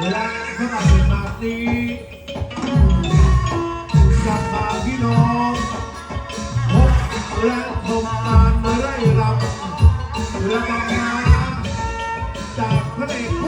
และสำหรับในมานี้จะพาพี่น้องพบและชมาไร่รำและบำนาจากพระเอก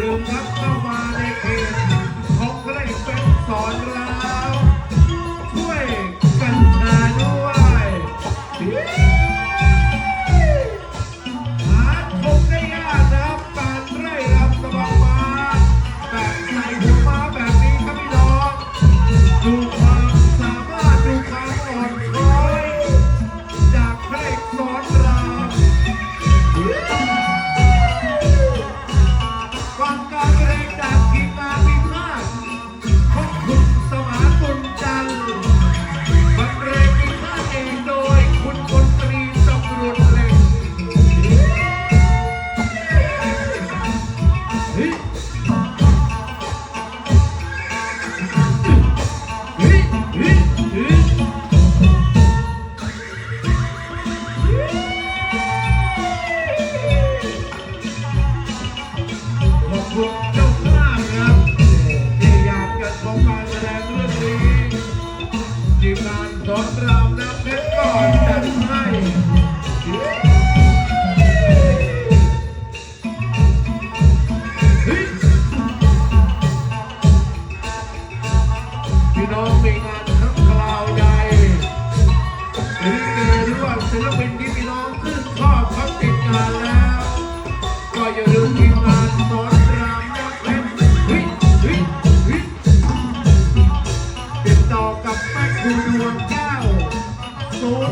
ลืมครับเข้ามาในเขตของไรเป็นสอนราช่วยกันหาด้วย ครัวเจ้าภาพครับที่อยากจะชมการแสงรื่อทีทีมงานสอนรามน้ำเพชรก่อนจัดให้พี่น้องมีงานทั้งคราวใหญ่หรือเกลือหรือว่าศิลปินที่พี่น้องชื่นชอบเขาติดงานแล้ว เจ้าศูน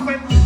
offense.